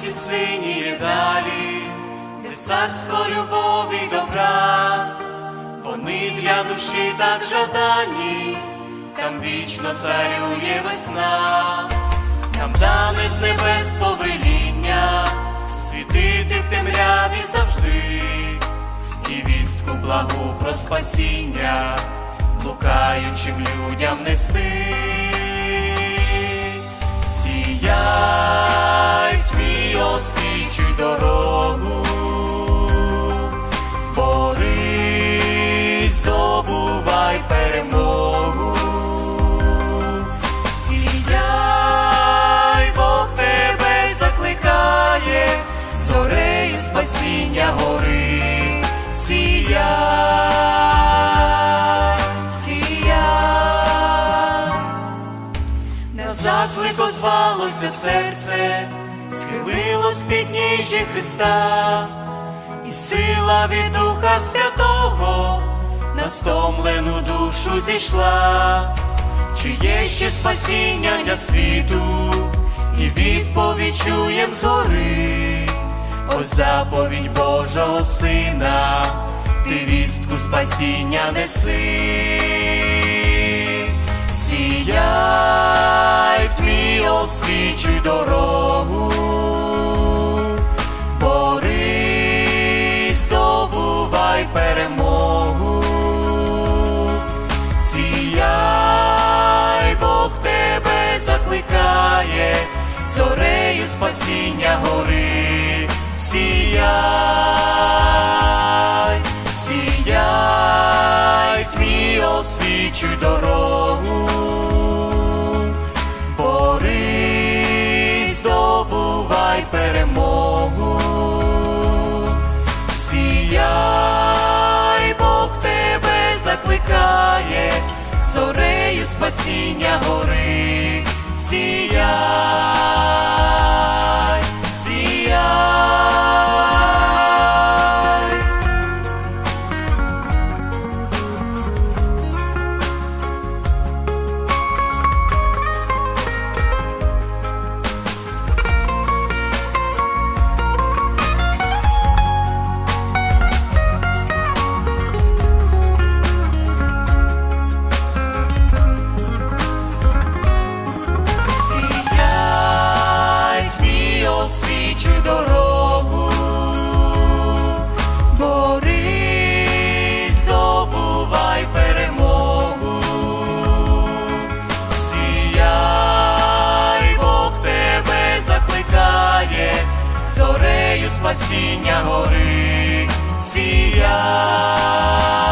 ці сині далі, де царство любові й добра, вони для душі так жадані, там вічно царює весна, нам дане з небес повеління, світити в темряві завжди, і вістку благу про спасіння, блукаючим людям нести. Борись, здобувай перемогу. Сіяй, Бог тебе закликає, зорею спасіння гори. Сіяй, сіяй. На заклик озвалося серце, схилилось під Христа, і сила від Духа Святого на стомлену душу зійшла, чи є ще спасіння для світу, і відповідь чуєм згори, ось заповідь Божого Сина, ти вістку спасіння неси. Сіяй тьмі, освічуй дорогу, зорею спасіння гори, сіяй, сіяй, тьмі освічуй дорогу, борись, здобувай перемогу, сіяй, Бог тебе закликає, зорею спасіння гори, сіяй, спасіння гори, сіяй.